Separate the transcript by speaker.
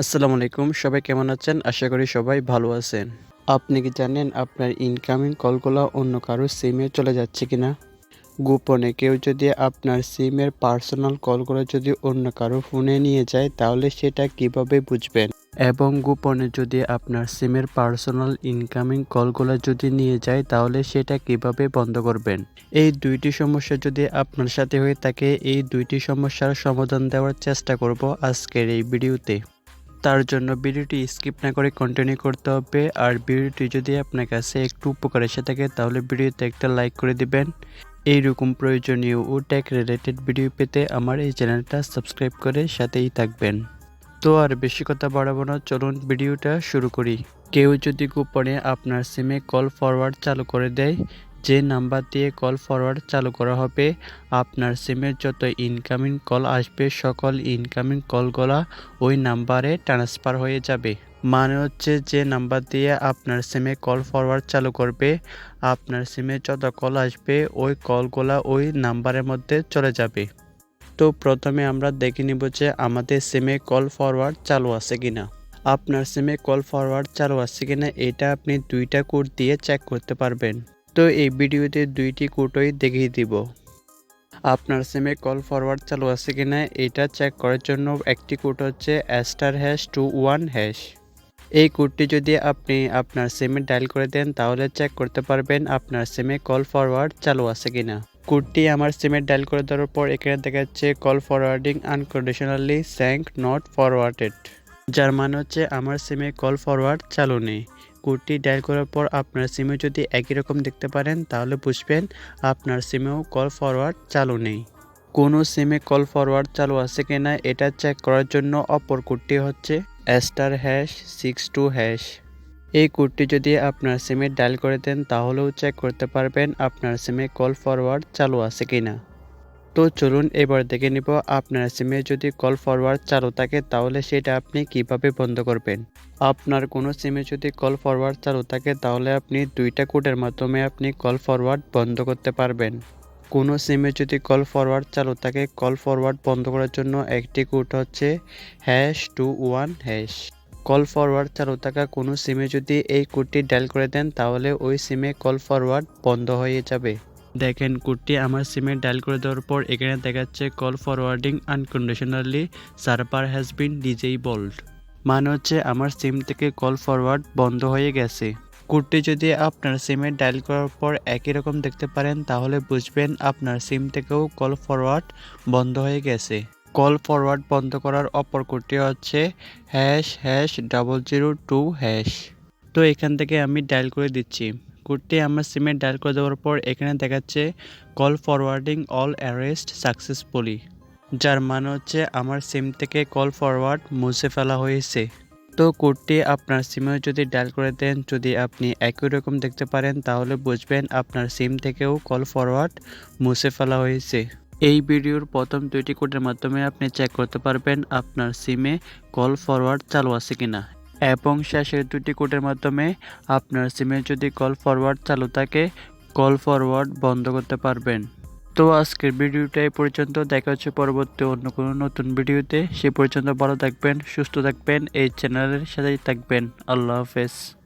Speaker 1: আসসালামু আলাইকুম, সবাই কেমন আছেন? আশা করি সবাই ভালো আছেন। আপনি কি জানেন আপনার ইনকামিং কলগুলো অন্য কারও সিমে চলে যাচ্ছে কিনা? গোপনে কেউ যদি আপনার সিমের পার্সোনাল কলগুলো যদি অন্য কারও ফোনে নিয়ে যায়, তাহলে সেটা কীভাবে বুঝবেন? এবং গোপনে যদি আপনার সিমের পার্সোনাল ইনকামিং কলগুলো যদি নিয়ে যায়, তাহলে সেটা কীভাবে বন্ধ করবেন? এই দুইটি সমস্যা যদি আপনার সাথে হয়ে থাকে, এই দুইটি সমস্যার সমাধান দেওয়ার চেষ্টা করব আজকের এই ভিডিওতে। তার জন্য ভিডিওটি স্কিপ না করে কন্টিনিউ করতে হবে। আর ভিডিওটি যদি আপনার কাছে একটু উপকার এসে থাকে, তাহলে ভিডিওতে একটা লাইক করে দিবেন। এইরকম প্রয়োজনীয় ও টেক রিলেটেড ভিডিও পেতে আমার এই চ্যানেলটা সাবস্ক্রাইব করে সাথেই থাকবেন। তো আর বেশি কথা বাড়াবো না, চলুন ভিডিওটা শুরু করি। কেউ যদি গোপনে আপনার সিমে কল ফরওয়ার্ড চালু করে দেয় যে নাম্বার দিয়ে কল ফরওয়ার্ড চালু করা হবে, আপনার সিমের যত ইনকামিং কল আসবে, সকল ইনকামিং কলগুলা ওই নাম্বারে ট্রান্সফার হয়ে যাবে। মানে হচ্ছে যে নাম্বার দিয়ে আপনার সিমে কল ফরওয়ার্ড চালু করবে, আপনার সিমে যত কল আসবে, ওই কলগুলা ওই নাম্বারের মধ্যে চলে যাবে। তো প্রথমে আমরা দেখে নিব যে আমাদের সিমে কল ফরওয়ার্ড চালু আছে কিনা। আপনার সিমে কল ফরওয়ার্ড চালু আছে কিনা, এটা আপনি দুইটা কোড দিয়ে চেক করতে পারবেন। তো এই ভিডিওতে দুইটি কোডই দেখিয়ে দিব। আপনার সিমে কল ফরওয়ার্ড চালু আছে কিনা এটা চেক করার জন্য একটি কোড হচ্ছে asterisk hash two one hash. এই কোডটি যদি আপনি আপনার সিমে ডায়াল করে দেন তাহলে চেক করতে পারবেন আপনার সিমে কল ফরওয়ার্ড চালু আছে কিনা। কোডটি আমার সিমে ডায়াল করে দেওয়ার পর এখানে দেখা যাচ্ছে call forwarding unconditionally sank not forwarded যার মানে হচ্ছে আমার সিমে কল ফরওয়ার্ড চালু নেই। কোডটি ডায়াল করার পর আপনার সিমে যদি একই রকম দেখতে পারেন, তাহলে বুঝবেন আপনার সিমেও কল ফরওয়ার্ড চালু নেই। কোনো সিমে কল ফরওয়ার্ড চালু আছে কিনা এটা চেক করার জন্য অপর কোডটি হচ্ছে asterisk hash six two hash. এই কোডটি যদি আপনার সিমে ডায়াল করে দেন, তাহলেও চেক করতে পারবেন আপনার সিমে কল ফরওয়ার্ড চালু আছে কিনা। তো চলুন এবার দেখে নিব আপনার সিমে যদি কল ফরওয়ার্ড চালু থাকে, তাহলে সেটা আপনি কীভাবে বন্ধ করবেন? আপনার কোনো সিমে যদি কল ফরওয়ার্ড চালু থাকে, তাহলে আপনি দুইটা কোডের মাধ্যমে আপনি কল ফরওয়ার্ড বন্ধ করতে পারবেন। কোনো সিমে যদি কল ফরওয়ার্ড চালু থাকে কল ফরওয়ার্ড বন্ধ করার জন্য একটি কোড হচ্ছে hash two one hash call forward চালু থাকা কোনো সিমে যদি এই কোডটি ডায়াল করে দেন, তাহলে ওই সিমে কল ফরওয়ার্ড বন্ধ হয়ে যাবে। দেখেন কোডটি আমার সিমে ডায়াল করে দেওয়ার পর এখানে দেখাচ্ছে call forwarding unconditionally server has been disabled মানে হচ্ছে আমার সিম থেকে কল ফরওয়ার্ড বন্ধ হয়ে গেছে। কোডটি যদি আপনার সিমে ডায়াল করার পর একই রকম দেখতে পারেন, তাহলে বুঝবেন আপনার সিম থেকেও কল ফরওয়ার্ড বন্ধ হয়ে গেছে। কল ফরওয়ার্ড বন্ধ করার অপর কোডটি হচ্ছে hash hash double zero two hash তো এখান থেকে আমি ডায়াল করে দিচ্ছি। কোডটি আমার সিমে ডায়াল করে দেওয়ার পর এখানে দেখাচ্ছে call forwarding all arrest successfully যার মানে হচ্ছে আমার সিম থেকে কল ফরওয়ার্ড মুছে ফেলা হয়েছে। তো কোডটি আপনার সিমে যদি ডায়াল করে দেন, যদি আপনি একই রকম দেখতে পারেন, তাহলে বুঝবেন আপনার সিম থেকেও কল ফরওয়ার্ড মুছে ফেলা হয়েছে। এই ভিডিওর প্রথম দুইটি কোডের মাধ্যমে আপনি চেক করতে পারবেন আপনার সিমে কল ফরওয়ার্ড চালু আছে কিনা। এবং শেষের দুটি কোডের মাধ্যমে আপনার সিমে যদি কল ফরওয়ার্ড চালু থাকে, কল ফরওয়ার্ড বন্ধ করতে পারবেন। তো আজকের ভিডিওটা এই পর্যন্ত। দেখা হচ্ছে পরবর্তী অন্য কোনো নতুন ভিডিওতে। সে পর্যন্ত ভালো থাকবেন, সুস্থ থাকবেন, এই চ্যানেলের সাথেই থাকবেন। আল্লাহ হাফেজ।